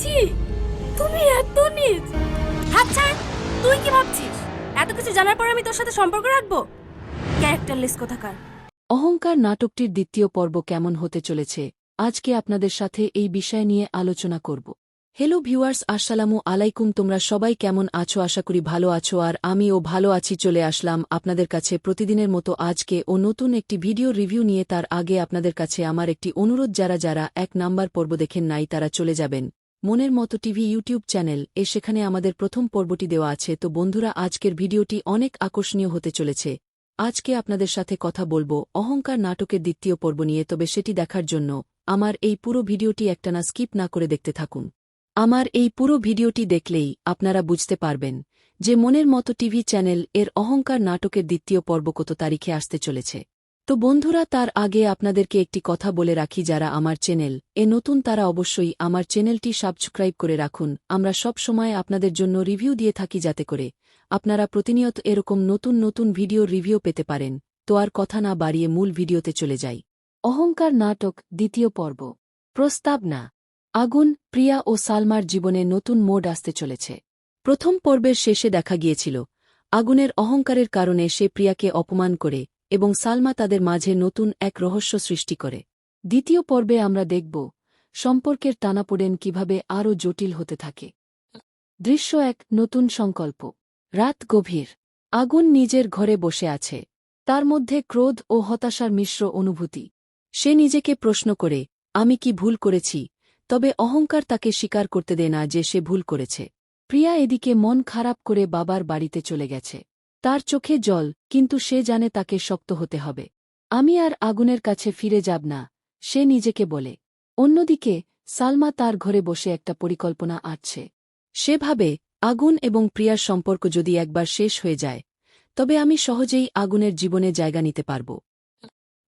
ছি তুমি এত নিজ। আচ্ছা তুই কি ভাবছিস? এত কিছু জানার পর আমি তোর সাথে সম্পর্ক রাখব? ক্যারেক্টারলেস কোথাকার? অহংকার নাটকটির দ্বিতীয় পর্ব কেমন হতে চলেছে, আজকে আপনাদের সাথে এই বিষয় নিয়ে আলোচনা করব। হ্যালো ভিউয়ার্স আসসালামু আলাইকুম তোমরা সবাই কেমন আছো? আশা করি ভালো আছো, আর আমিও ভালো আছি, চলে আসলাম আপনাদের কাছে প্রতিদিনের মতো আজকে ও নতুন একটি ভিডিও রিভিউ নিয়ে। তার আগে আপনাদের কাছে আমার একটি অনুরোধ, যারা যারা এক নাম্বার পর্ব দেখেন নাই, তারা চলে যাবেন। মনের মতো টিভি ইউটিউব চ্যানেল, এ সেখানে আমাদের প্রথম পর্বটি দেওয়া আছে। তো বন্ধুরা, আজকের ভিডিওটি অনেক আকর্ষণীয় হতে চলেছে। আজকে আপনাদের সাথে কথা বলব অহংকার নাটকের দ্বিতীয় পর্ব নিয়ে। তবে সেটি দেখার জন্য আমার এই পুরো ভিডিওটি একটানা স্কিপ না করে দেখতে থাকুন। আমার এই পুরো ভিডিওটি দেখলেই আপনারা বুঝতে পারবেন যে মনের মতো টিভি চ্যানেল এর অহংকার নাটকের দ্বিতীয় পর্ব কত তারিখে আসতে চলেছে। তো বন্ধুরা, তার আগে আপনাদেরকে একটি কথা বলে রাখি, যারা আমার চ্যানেল এ নতুন তারা অবশ্যই আমার চ্যানেলটি সাবস্ক্রাইব করে রাখুন। আমরা সব সময় আপনাদের জন্য রিভিউ দিয়ে থাকি যাতে করে আপনারা প্রতিনিয়ত এরকম নতুন নতুন ভিডিও রিভিউ পেতে পারেন। তো আর কথা না বাড়িয়ে মূল ভিডিওতে চলে যাই। অহংকার নাটক দ্বিতীয় পর্ব। প্রস্তাব না। আগুন, প্রিয়া ও সালমার জীবনে নতুন মোড আসতে চলেছে। প্রথম পর্বের শেষে দেখা গিয়েছিল, আগুনের অহংকারের কারণে সে প্রিয়াকে অপমান করে এবং সালমা তাদের মাঝে নতুন এক রহস্য সৃষ্টি করে। দ্বিতীয় পর্বে আমরা দেখব, সম্পর্কের টানাপোড়েন কীভাবে আরও জটিল হতে থাকে। দৃশ্য এক, নতুন সংকল্প। রাত গভীর। আগুন নিজের ঘরে বসে আছে। তার মধ্যে ক্রোধ ও হতাশার মিশ্র অনুভূতি। সে নিজেকে প্রশ্ন করে, আমি কি ভুল করেছি? তবে অহংকার তাকে স্বীকার করতে দেয় না যে সে ভুল করেছে। প্রিয়া এদিকে মন খারাপ করে বাবার বাড়িতে চলে গেছে। তার চোখে জল, কিন্তু সে জানে তাকে শক্ত হতে হবে। আমি আর আগুনের কাছে ফিরে যাব না, সে নিজেকে বলে। অন্যদিকে, সালমা তার ঘরে বসে একটা পরিকল্পনা আঁটছে। সে ভাবে, আগুন এবং প্রিয়ার সম্পর্ক যদি একবার শেষ হয়ে যায়, তবে আমি সহজেই আগুনের জীবনে জায়গা নিতে পারব।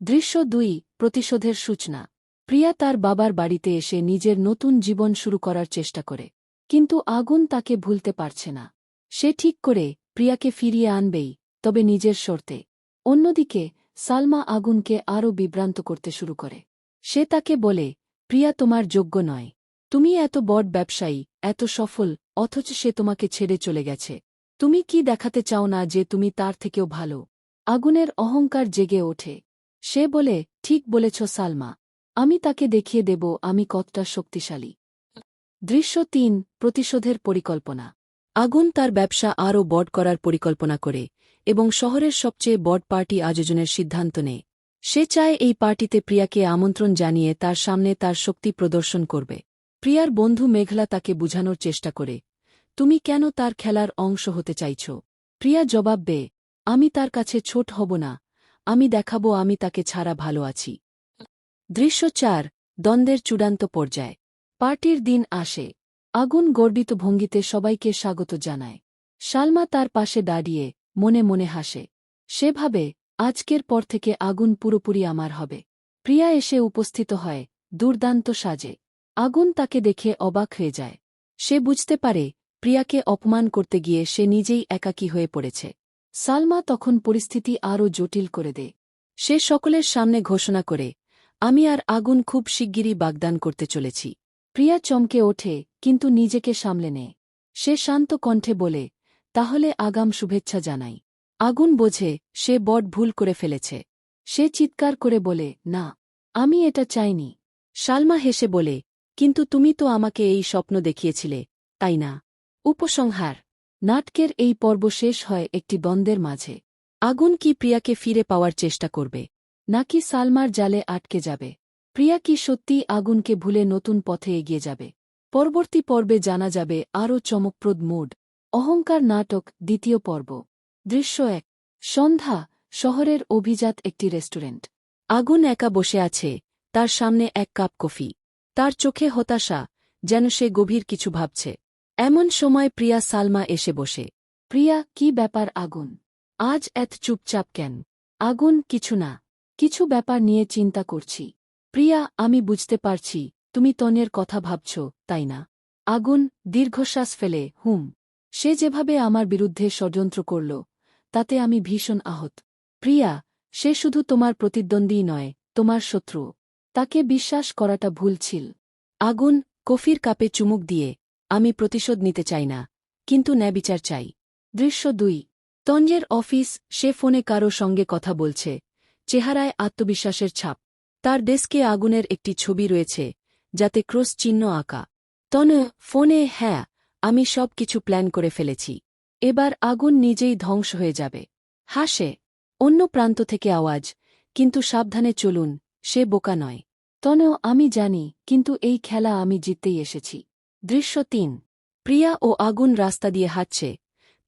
দৃশ্য দুই, প্রতিশোধের সূচনা। প্রিয়া তার বাবার বাড়িতে এসে নিজের নতুন জীবন শুরু করার চেষ্টা করে, কিন্তু আগুন তাকে ভুলতে পারছে না। সে ঠিক করে প্রিয়াকে ফিরিয়ে আনবেই, তবে নিজের শর্তে। অন্যদিকে, সালমা আগুনকে আরও বিভ্রান্ত করতে শুরু করে। সে তাকে বলে, প্রিয়া তোমার যোগ্য নয়। তুমি এত বড় ব্যবসায়ী, এত সফল, অথচ সে তোমাকে ছেড়ে চলে গেছে। তুমি কি দেখাতে চাও না যে তুমি তার থেকেও ভালো? আগুনের অহংকার জেগে ওঠে। সে বলে, ঠিক বলেছ সালমা। আমি তাকে দেখিয়ে দেব, আমি কতটা শক্তিশালী। দৃশ্য তিন, প্রতিশোধের পরিকল্পনা। আগুন তার ব্যবসা আরও বড় করার পরিকল্পনা করে এবং শহরের সবচেয়ে বড় পার্টি আয়োজনের সিদ্ধান্ত নেয়। সে চায় এই পার্টিতে প্রিয়াকে আমন্ত্রণ জানিয়ে তার সামনে তার শক্তি প্রদর্শন করবে। প্রিয়ার বন্ধু মেঘলা তাকে বুঝানোর চেষ্টা করে, তুমি কেন তার খেলার অংশ হতে চাইছ? প্রিয়া জবাব বে আমি তার কাছে ছোট হব না, আমি দেখাবো আমি তাকে ছাড়া ভালো আছি। দৃশ্য চার, দ্বন্দ্বের চূড়ান্ত পর্যায়। পার্টির দিন আসে। আগুন গর্বিত ভঙ্গিতে সবাইকে স্বাগত জানায়। শালমা তার পাশে দাঁড়িয়ে মনে মনে হাসে। সে ভাবে আজকের পর থেকে আগুন পুরোপুরি আমার হবে। প্রিয়া এসে উপস্থিত হয় দুর্দান্ত সাজে। আগুন তাকে দেখে অবাক হয়ে যায়। সে বুঝতে পারে প্রিয়াকে অপমান করতে গিয়ে সে নিজেই একাকী হয়ে পড়েছে। সালমা তখন পরিস্থিতি আরও জটিল করে দেয়। সে সকলের সামনে ঘোষণা করে আমি আর আগুন খুব শিগগিরই বাগদান করতে চলেছি। প্রিয়া চমকে ওঠে, কিন্তু নিজেকে সামলে নে সে শান্ত কণ্ঠে বলে, তাহলে আগাম শুভেচ্ছা জানাই। আগুন বোঝে, সে বট ভুল করে ফেলেছে। সে চিৎকার করে বলে, না, আমি এটা চাইনি। শালমা হেসে বলে, কিন্তু তুমি তো আমাকে এই স্বপ্ন দেখিয়েছিলে, তাই না? উপসংহার, নাটকের এই পর্ব শেষ হয় একটি দ্বন্দ্বের মাঝে। আগুন কি প্রিয়াকে ফিরে পাওয়ার চেষ্টা করবে? নাকি সালমার জালে আটকে যাবে। প্রিয়া কি সত্যিই আগুনকে ভুলে নতুন পথে এগিয়ে যাবে? পরবর্তী পর্বে জানা যাবে আরও চমকপ্রদ মুড। অহংকার নাটক, দ্বিতীয় পর্ব। দৃশ্য এক। সন্ধ্যা, শহরের অভিজাত একটি রেস্টুরেন্ট। আগুন একা বসে আছে, তার সামনে এক কাপ কফি। তার চোখে হতাশা, যেন সে গভীর কিছু ভাবছে। এমন সময় প্রিয়া সালমা এসে বসে। প্রিয়া, কি ব্যাপার আগুন? আজ এত চুপচাপ কেন? আগুন কিছু না। কিছু ব্যাপার নিয়ে চিন্তা করছি। প্রিয়া, আমি বুঝতে পারছি, তুমি তনের কথা ভাবছ, তাই না? আগুন, দীর্ঘশ্বাস ফেলে, হুম। সে যেভাবে আমার বিরুদ্ধে ষড়যন্ত্র করল, তাতে আমি ভীষণ আহত। প্রিয়া, সে শুধু তোমার প্রতিদ্বন্দ্বী নয়, তোমার শত্রু। তাকে বিশ্বাস করাটা ভুল ছিল। আগুন, কফির কাপে চুমুক দিয়ে, আমি প্রতিশোধ নিতে চাই না, কিন্তু ন্যায়বিচার চাই। দৃশ্য দুই তঞ্জের অফিস, সে ফোনে কারও সঙ্গে কথা বলছে চেহারায় আত্মবিশ্বাসের ছাপ। তার ডেস্কে আগুনের একটি ছবি রয়েছে, যাতে ক্রস চিহ্ন আঁকা। তন, ফোনে হ্যাঁ আমি সব কিছু প্ল্যান করে ফেলেছি। এবার আগুন নিজেই ধ্বংস হয়ে যাবে। হাসে, অন্য প্রান্ত থেকে আওয়াজ, কিন্তু সাবধানে চলুন, সে বোকা নয়। তনেও আমি জানি, কিন্তু এই খেলা আমি জিততেই এসেছি। দৃশ্য তিন, প্রিয়া ও আগুন রাস্তা দিয়ে হাঁটছে।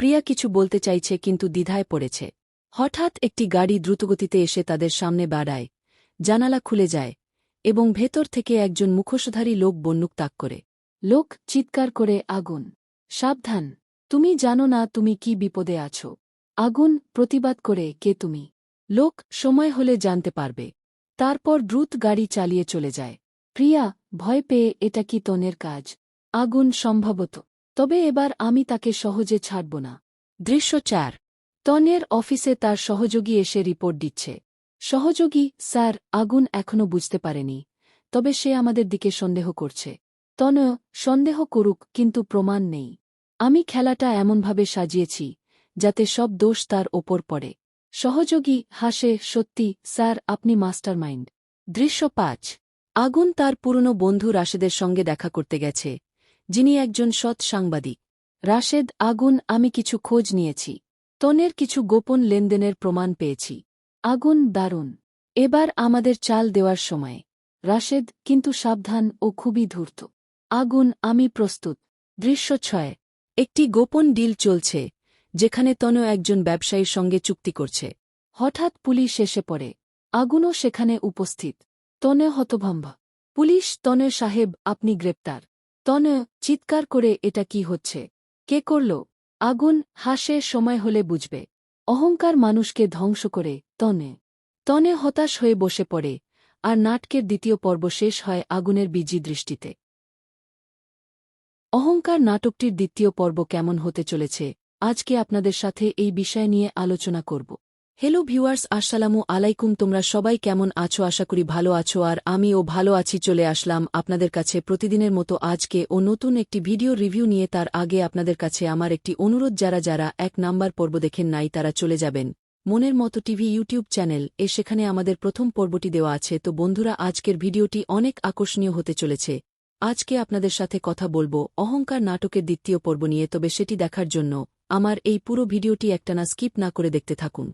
প্রিয়া কিছু বলতে চাইছে, কিন্তু দ্বিধায় পড়েছে। হঠাৎ একটি গাড়ি দ্রুতগতিতে এসে তাদের সামনে বাড়ায়, জানালা খুলে যায় এবং ভেতর থেকে একজন মুখোশধারী লোক বন্যুক তাক করে। লোক চিৎকার করে, আগুন, সাবধান, তুমি জানো না তুমি কি বিপদে আছো। আগুন, প্রতিবাদ করে কে তুমি? লোক সময় হলে জানতে পারবে। তারপর দ্রুত গাড়ি চালিয়ে চলে যায়। প্রিয়া, ভয় পেয়ে এটা কি তনের কাজ? আগুন সম্ভবত। তবে এবার আমি তাকে সহজে ছাড়ব না। দৃশ্য চার। তনের অফিসে তার সহযোগী এসে রিপোর্ট দিচ্ছে। সহযোগী, স্যার, আগুন এখনও বুঝতে পারেনি, তবে সে আমাদের দিকে সন্দেহ করছে। তন, সন্দেহ করুক, কিন্তু প্রমাণ নেই। আমি খেলাটা এমনভাবে সাজিয়েছি, যাতে সব দোষ তার ওপর পড়ে। সহযোগী, হাসে, সত্যি, স্যার, আপনি মাস্টারমাইন্ড। দৃশ্য পাঁচ। আগুন তার পুরনো বন্ধু রাশেদের সঙ্গে দেখা করতে গেছে, যিনি একজন সৎ সাংবাদিক। রাশেদ, আগুন, আমি কিছু খোঁজ নিয়েছি। তনের কিছু গোপন লেনদেনের প্রমাণ পেয়েছি। আগুন দারুণ। এবার আমাদের চাল দেওয়ার সময়। রাশেদ কিন্তু সাবধান ও খুবই ধূর্ত। আগুন আমি প্রস্তুত। দৃশ্য ছয়। একটি গোপন ডিল চলছে, যেখানে তন একজন ব্যবসায়ীর সঙ্গে চুক্তি করছে। হঠাৎ পুলিশ এসে পড়ে। আগুনও সেখানে উপস্থিত। তনে হতভম্ব। পুলিশ, তনে সাহেব, আপনি গ্রেপ্তার। তনে, চিৎকার করে এটা কি হচ্ছে? কে করল? আগুন হাসে সময় হলে বুঝবে। অহংকার মানুষকে ধ্বংস করে, তনে। তনে হতাশ হয়ে বসে পড়ে, আর নাটকের দ্বিতীয় পর্ব শেষ হয় আগুনের বিজি দৃষ্টিতে। অহংকার নাটকটির দ্বিতীয় পর্ব কেমন হতে চলেছে, আজকে আপনাদের সাথে এই বিষয় নিয়ে আলোচনা করব। হ্যালো ভিউয়ার্স আসসালামু আলাইকুম তোমরা সবাই কেমন আছো? আশা করি ভালো আছো, আর আমিও ভালো আছি, চলে আসলাম আপনাদের কাছে প্রতিদিনের মতো আজকে ও নতুন একটি ভিডিও রিভিউ নিয়ে। তার আগে আপনাদের কাছে আমার একটি অনুরোধ, যারা যারা এক নাম্বার পর্ব দেখেন নাই, তারা চলে যাবেন। মনের মতো টিভি ইউটিউব চ্যানেল, এ সেখানে আমাদের প্রথম পর্বটি দেওয়া আছে। তো বন্ধুরা, আজকের ভিডিওটি অনেক আকর্ষণীয় হতে চলেছে। আজকে আপনাদের সাথে কথা বলব অহংকার নাটকের দ্বিতীয় পর্ব নিয়ে, তবে সেটি দেখার জন্য। আমার এই পুরো ভিডিওটি একটানা স্কিপ না করে দেখতে থাকুন।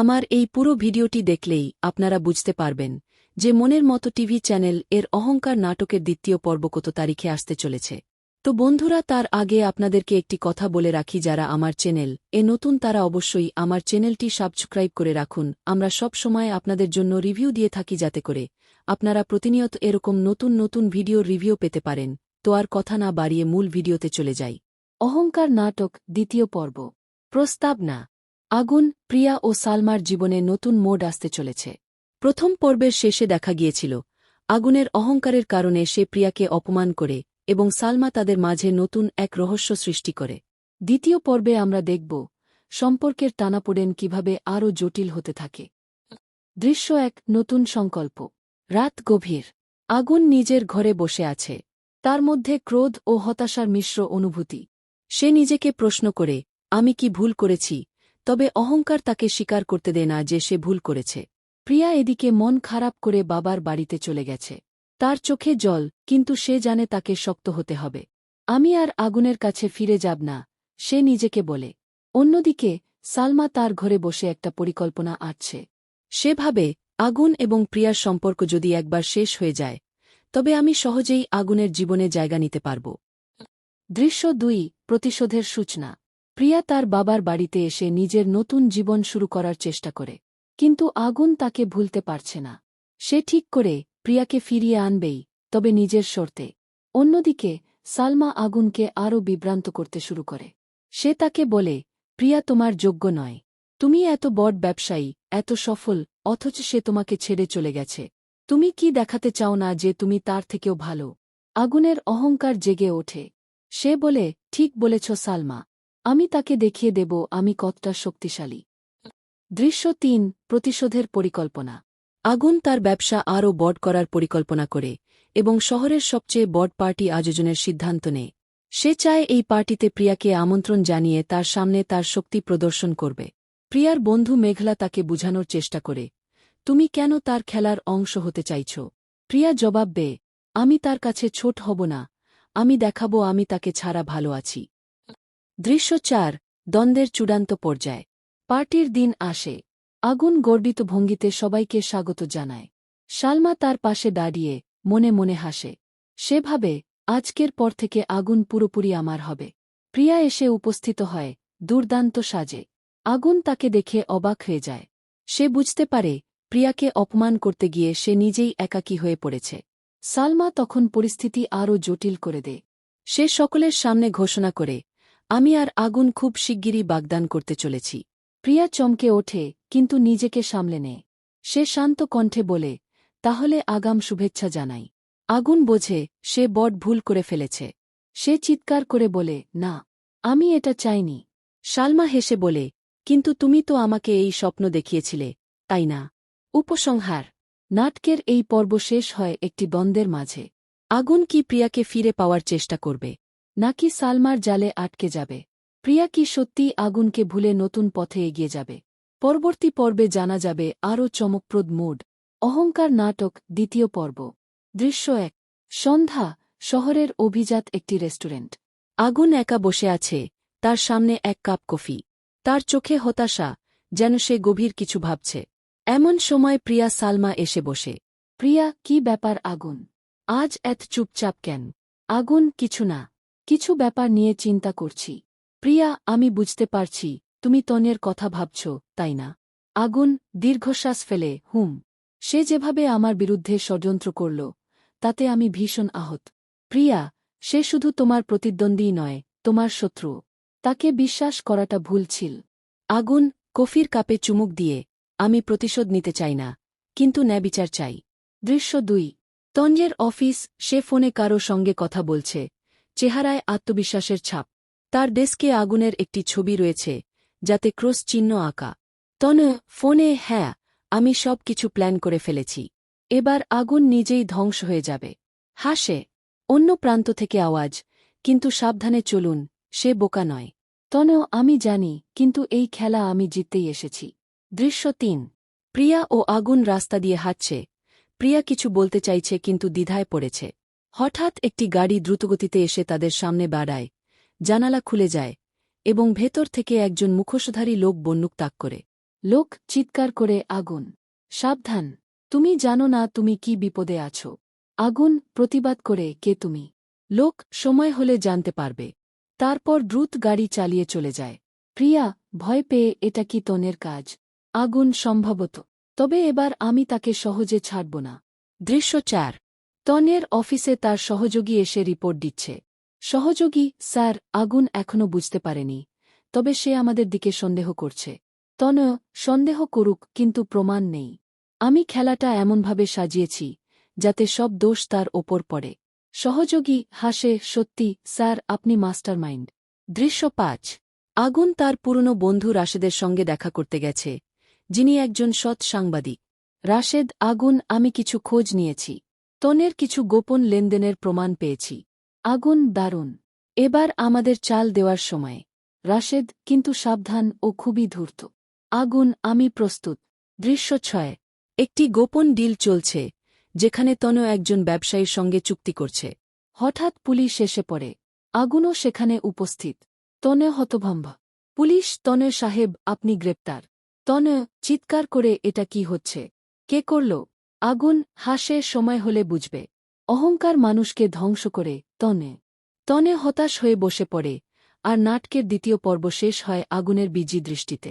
আমার এই পুরো ভিডিওটি দেখলেই আপনারা বুঝতে পারবেন যে মনের মতো টিভি চ্যানেল এর অহংকার নাটকের দ্বিতীয় পর্ব কত তারিখে আসতে চলেছে। তো বন্ধুরা, তার আগে আপনাদেরকে একটি কথা বলে রাখি, যারা আমার চ্যানেল এ নতুন তারা অবশ্যই আমার চ্যানেলটি সাবস্ক্রাইব করে রাখুন। আমরা সব সময় আপনাদের জন্য রিভিউ দিয়ে থাকি যাতে করে আপনারা প্রতিনিয়ত এরকম নতুন নতুন ভিডিও রিভিউ পেতে পারেন। তো আর কথা না বাড়িয়ে মূল ভিডিওতে চলে যাই। অহংকার নাটক দ্বিতীয় পর্ব। প্রস্তাব না। আগুন, প্রিয়া ও সালমার জীবনে নতুন মোড আসতে চলেছে। প্রথম পর্বের শেষে দেখা গিয়েছিল, আগুনের অহংকারের কারণে সে প্রিয়াকে অপমান করে এবং সালমা তাদের মাঝে নতুন এক রহস্য সৃষ্টি করে। দ্বিতীয় পর্বে আমরা দেখব, সম্পর্কের টানাপোড়েন কীভাবে আরও জটিল হতে থাকে। দৃশ্য এক, নতুন সংকল্প। রাত গভীর। আগুন নিজের ঘরে বসে আছে। তার মধ্যে ক্রোধ ও হতাশার মিশ্র অনুভূতি। সে নিজেকে প্রশ্ন করে, আমি কি ভুল করেছি? তবে অহংকার তাকে স্বীকার করতে দেয় না যে সে ভুল করেছে। প্রিয়া এদিকে মন খারাপ করে বাবার বাড়িতে চলে গেছে। তার চোখে জল, কিন্তু সে জানে তাকে শক্ত হতে হবে। আমি আর আগুনের কাছে ফিরে যাব না, সে নিজেকে বলে। অন্যদিকে, সালমা তার ঘরে বসে একটা পরিকল্পনা আঁটছে। সে ভাবে আগুন এবং প্রিয়ার সম্পর্ক যদি একবার শেষ হয়ে যায়, তবে আমি সহজেই আগুনের জীবনে জায়গা নিতে পারব। দৃশ্য দুই, প্রতিশোধের সূচনা। প্রিয়া তার বাবার বাড়িতে এসে নিজের নতুন জীবন শুরু করার চেষ্টা করে, কিন্তু আগুন তাকে ভুলতে পারছে না। সে ঠিক করে প্রিয়াকে ফিরিয়ে আনবেই, তবে নিজের শর্তে। অন্যদিকে, সালমা আগুনকে আরও বিভ্রান্ত করতে শুরু করে। সে তাকে বলে, প্রিয়া তোমার যোগ্য নয়। তুমি এত বড় ব্যবসায়ী, এত সফল, অথচ সে তোমাকে ছেড়ে চলে গেছে। তুমি কি দেখাতে চাও না যে তুমি তার থেকেও ভালো? আগুনের অহংকার জেগে ওঠে। সে বলে, ঠিক বলেছ সালমা। আমি তাকে দেখিয়ে দেব, আমি কতটা শক্তিশালী। দৃশ্য তিন, প্রতিশোধের পরিকল্পনা। আগুন তার ব্যবসা আরও বড় করার পরিকল্পনা করে এবং শহরের সবচেয়ে বড় পার্টি আয়োজনের সিদ্ধান্ত নেয়। সে চায় এই পার্টিতে প্রিয়াকে আমন্ত্রণ জানিয়ে তার সামনে তার শক্তি প্রদর্শন করবে। প্রিয়ার বন্ধু মেঘলা তাকে বুঝানোর চেষ্টা করে, তুমি কেন তার খেলার অংশ হতে চাইছ? প্রিয়া জবাব বে আমি তার কাছে ছোট হব না, আমি দেখাবো আমি তাকে ছাড়া ভালো আছি। দৃশ্য চার, দ্বন্দ্বের চূড়ান্ত পর্যায়। পার্টির দিন আসে। আগুন গর্বিত ভঙ্গিতে সবাইকে স্বাগত জানায়। শালমা তার পাশে দাঁড়িয়ে মনে মনে হাসে। সে ভাবে আজকের পর থেকে আগুন পুরোপুরি আমার হবে। প্রিয়া এসে উপস্থিত হয়, দুর্দান্ত সাজে। আগুন তাকে দেখে অবাক হয়ে যায়। সে বুঝতে পারে, প্রিয়াকে অপমান করতে গিয়ে সে নিজেই একাকী হয়ে পড়েছে। সালমা তখন পরিস্থিতি আরও জটিল করে দেয়। সে সকলের সামনে ঘোষণা করে আমি আর আগুন খুব শিগগিরই বাগদান করতে চলেছি। প্রিয়া চমকে ওঠে, কিন্তু নিজেকে সামলে নে সে শান্ত কণ্ঠে বলে, তাহলে আগাম শুভেচ্ছা জানাই। আগুন বোঝে, সে বড ভুল করে ফেলেছে। সে চিৎকার করে বলে, না, আমি এটা চাইনি। শালমা হেসে বলে, কিন্তু তুমি তো আমাকে এই স্বপ্ন দেখিয়েছিলে, তাই না? উপসংহার, নাটকের এই পর্ব শেষ হয় একটি দ্বন্দ্বের মাঝে। আগুন কি প্রিয়াকে ফিরে পাওয়ার চেষ্টা করবে? নাকি সালমার জালে আটকে যাবে। প্রিয়া কি সত্যিই আগুনকে ভুলে নতুন পথে এগিয়ে যাবে? পরবর্তী পর্বে জানা যাবে আরও চমকপ্রদ মোড। অহংকার নাটক, দ্বিতীয় পর্ব। দৃশ্য এক। সন্ধ্যা, শহরের অভিজাত একটি রেস্টুরেন্ট। আগুন একা বসে আছে, তার সামনে এক কাপ কফি। তার চোখে হতাশা, যেন সে গভীর কিছু ভাবছে। এমন সময় প্রিয়া সালমা এসে বসে। প্রিয়া, কি ব্যাপার আগুন? আজ এত চুপচাপ কেন? আগুন কিছু না। কিছু ব্যাপার নিয়ে চিন্তা করছি। প্রিয়া, আমি বুঝতে পারছি, তুমি তনের কথা ভাবছ, তাই না? আগুন, দীর্ঘশ্বাস ফেলে, হুম। সে যেভাবে আমার বিরুদ্ধে ষড়যন্ত্র করল, তাতে আমি ভীষণ আহত। প্রিয়া, সে শুধু তোমার প্রতিদ্বন্দ্বী নয়, তোমার শত্রু। তাকে বিশ্বাস করাটা ভুল ছিল। আগুন, কফির কাপে চুমুক দিয়ে, আমি প্রতিশোধ নিতে চাই না, কিন্তু ন্যায়বিচার চাই। দৃশ্য দুই তঞ্জের অফিস, সে ফোনে কারও সঙ্গে কথা বলছে চেহারায় আত্মবিশ্বাসের ছাপ। তার ডেস্কে আগুনের একটি ছবি রয়েছে, যাতে ক্রস চিহ্ন আঁকা। তন, ফোনে হ্যাঁ আমি সব কিছু প্ল্যান করে ফেলেছি। এবার আগুন নিজেই ধ্বংস হয়ে যাবে। হাসে, অন্য প্রান্ত থেকে আওয়াজ, কিন্তু সাবধানে চলুন, সে বোকা নয়। তন, আমি জানি, কিন্তু এই খেলা আমি জিততেই এসেছি। দৃশ্য তিন, প্রিয়া ও আগুন রাস্তা দিয়ে হাঁটছে। প্রিয়া কিছু বলতে চাইছে, কিন্তু দ্বিধায় পড়েছে। হঠাৎ একটি গাড়ি দ্রুতগতিতে এসে তাদের সামনে বাড়ায়, জানালা খুলে যায় এবং ভেতর থেকে একজন মুখোশধারী লোক বন্যুক তাক করে। লোক চিৎকার করে, আগুন! সাবধান! তুমি জানো না তুমি কি বিপদে আছো। আগুন প্রতিবাদ করে কে তুমি? লোক সময় হলে জানতে পারবে। তারপর দ্রুত গাড়ি চালিয়ে চলে যায়। প্রিয়া, ভয় পেয়ে এটা কি তনের কাজ? আগুন সম্ভবত। তবে এবার আমি তাকে সহজে ছাড়ব না। দৃশ্য চার। তনের অফিসে তার সহযোগী এসে রিপোর্ট দিচ্ছে। সহযোগী, স্যার, আগুন এখনও বুঝতে পারেনি, তবে সে আমাদের দিকে সন্দেহ করছে। তন, সন্দেহ করুক, কিন্তু প্রমাণ নেই। আমি খেলাটা এমনভাবে সাজিয়েছি, যাতে সব দোষ তার ওপর পড়ে। সহযোগী, হাসে, সত্যি, স্যার, আপনি মাস্টার মাইন্ড দৃশ্য পাঁচ। আগুন তার পুরনো বন্ধু রাশেদের সঙ্গে দেখা করতে গেছে, যিনি একজন সৎ সাংবাদিক। রাশেদ, আগুন, আমি কিছু খোঁজ নিয়েছি। তনের কিছু গোপন লেনদেনের প্রমাণ পেয়েছি। আগুন দারুণ। এবার আমাদের চাল দেওয়ার সময়। রাশেদ কিন্তু সাবধান ও খুবই ধূর্ত। আগুন, আমি প্রস্তুত। দৃশ্য ছয়। একটি গোপন ডিল চলছে, যেখানে তনু একজন ব্যবসায়ীর সঙ্গে চুক্তি করছে। হঠাৎ পুলিশ এসে পড়ে। আগুনও সেখানে উপস্থিত। তনে হতভম্ব। পুলিশ তনয় সাহেব, আপনি গ্রেপ্তার। তনয় চিৎকার করে, এটা কি হচ্ছে? কে করল? আগুন হাসে সময় হলে বুঝবে। অহংকার মানুষকে ধ্বংস করে, তনে। তনে হতাশ হয়ে বসে পড়ে, আর নাটকের দ্বিতীয় পর্ব শেষ হয় আগুনের বিজি দৃষ্টিতে।